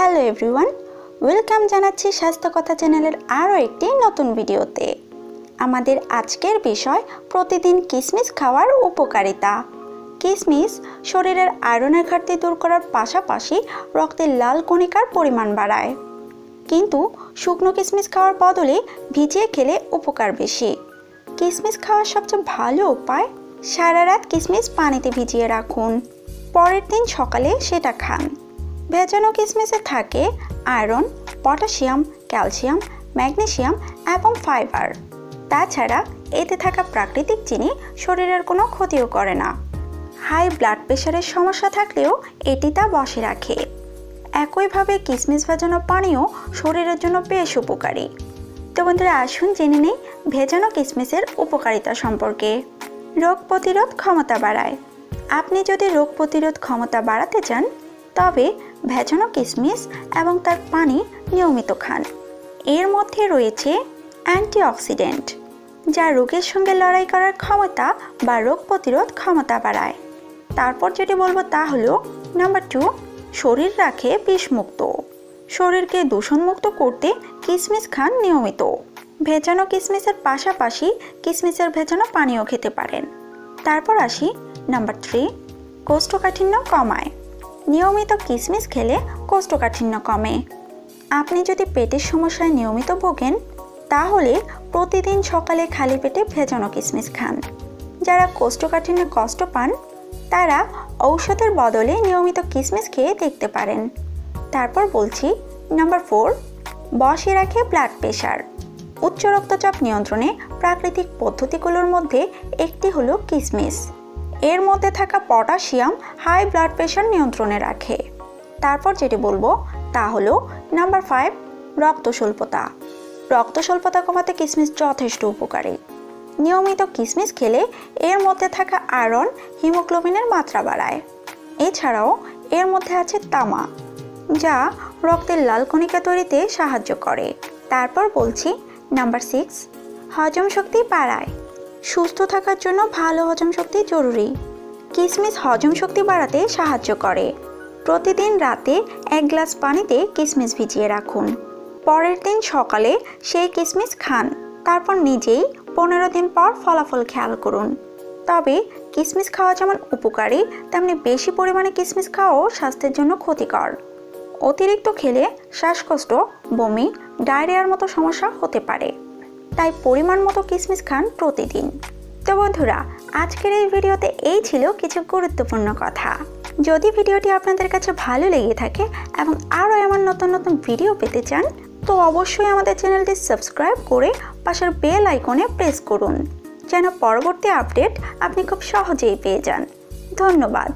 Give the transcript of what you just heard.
Hello everyone, welcome জানাচ্ছি স্বাস্থ্য কথা চ্যানেলের আরও একটি নতুন ভিডিওতে। আমাদের আজকের বিষয়, প্রতিদিন কিশমিশ খাওয়ার উপকারিতা। কিশমিশ শরীরের আয়রনের ঘাটতি দূর করার পাশাপাশি রক্তের লাল কণিকার পরিমাণ বাড়ায়। কিন্তু শুকনো কিশমিশ খাওয়ার বদলে ভিজিয়ে খেলে উপকার বেশি। কিশমিশ খাওয়ার সবচেয়ে ভালো উপায়, সারা রাত কিশমিশ পানিতে ভিজিয়ে রাখুন। পরের দিন সকালে সেটা খান। ভেজানো কিশমিশে থাকে আয়রন, পটাশিয়াম, ক্যালসিয়াম, ম্যাগনেশিয়াম এবং ফাইবার। তাছাড়া এতে থাকা প্রাকৃতিক চিনি শরীরের কোনো ক্ষতিও করে না। হাই ব্লাড প্রেশারের সমস্যা থাকলেও এটি তা বসে রাখে। একইভাবে কিশমিশ ভেজানো পানিও শরীরের জন্য বেশ উপকারী। তো বন্ধুরা, আসুন জেনে নেই ভেজানো কিশমিশের উপকারিতা সম্পর্কে। রোগ প্রতিরোধ ক্ষমতা বাড়ায়। আপনি যদি রোগ প্রতিরোধ ক্ষমতা বাড়াতে চান, তবে ভেজানো কিশমিশ এবং তার পানি নিয়মিত খান। এর মধ্যে রয়েছে অ্যান্টিঅক্সিডেন্ট, যা রোগের সঙ্গে লড়াই করার ক্ষমতা বা রোগ প্রতিরোধ ক্ষমতা বাড়ায়। তারপর যেটি বলব তা হলো নাম্বার টু শরীর রাখে বিষমুক্ত। শরীরকে দূষণমুক্ত করতে কিশমিশ খান নিয়মিত। ভেজানো কিশমিশের পাশাপাশি কিশমিশের ভেজানো পানীয় খেতে পারেন। তারপর আসি নাম্বার থ্রি কোষ্ঠকাঠিন্য কমায়। নিয়মিত কিশমিশ খেলে কোষ্ঠকাঠিন্য কমে। আপনি যদি পেটের সমস্যায় নিয়মিত ভোগেন, তাহলে প্রতিদিন সকালে খালি পেটে ভেজানো কিশমিশ খান। যারা কোষ্ঠকাঠিন্যে কষ্ট পান, তারা ঔষধের বদলে নিয়মিত কিশমিশ খেয়ে দেখতে পারেন। তারপর বলছি নাম্বার ফোর বসে রাখে ব্লাড প্রেশার উচ্চ রক্তচাপ নিয়ন্ত্রণে প্রাকৃতিক পদ্ধতিগুলোর মধ্যে একটি হলো কিশমিশ এর মধ্যে থাকা পটাশিয়াম হাই ব্লাড প্রেশার নিয়ন্ত্রণে রাখে। তারপর যেটি বলব, তা হলো নাম্বার ফাইভ রক্ত স্বল্পতা রক্ত স্বল্পতা কমাতে কিশমিশ যথেষ্ট উপকারী। নিয়মিত কিশমিশ খেলে এর মধ্যে থাকা আয়রন, হিমোগ্লোবিনের মাত্রা বাড়ায়। এছাড়াও এর মধ্যে আছে তামা, যা রক্তের লাল কণিকা তৈরিতে সাহায্য করে। তারপর বলছি নাম্বার সিক্স, হজম শক্তি বাড়ায়। সুস্থ থাকার জন্য ভালো হজম শক্তি জরুরি। কিশমিশ হজম শক্তি বাড়াতে সাহায্য করে। প্রতিদিন রাতে এক গ্লাস পানিতে কিশমিশ ভিজিয়ে রাখুন। পরের দিন সকালে সেই কিশমিশ খান। তারপর নিজেই পনেরো দিন পর ফলাফল খেয়াল করুন। তবে কিশমিশ খাওয়া যেমন উপকারী, তেমনি বেশি পরিমাণে কিশমিশ খাওয়াও স্বাস্থ্যের জন্য ক্ষতিকর। অতিরিক্ত খেলে শ্বাসকষ্ট, বমি, ডায়রিয়ার মতো সমস্যা হতে পারে। তাই পরিমাণ মতো কিশমিশ খান প্রতিদিন। তো বন্ধুরা, আজকের এই ভিডিওতে এই ছিল কিছু গুরুত্বপূর্ণ কথা। যদি ভিডিওটি আপনাদের কাছে ভালো লেগে থাকে এবং আরও এমন নতুন নতুন ভিডিও পেতে চান, তো অবশ্যই আমাদের চ্যানেলটি সাবস্ক্রাইব করে পাশের বেল আইকনে প্রেস করুন। যেন পরবর্তী আপডেট আপনি খুব সহজেই পেয়ে যান। ধন্যবাদ।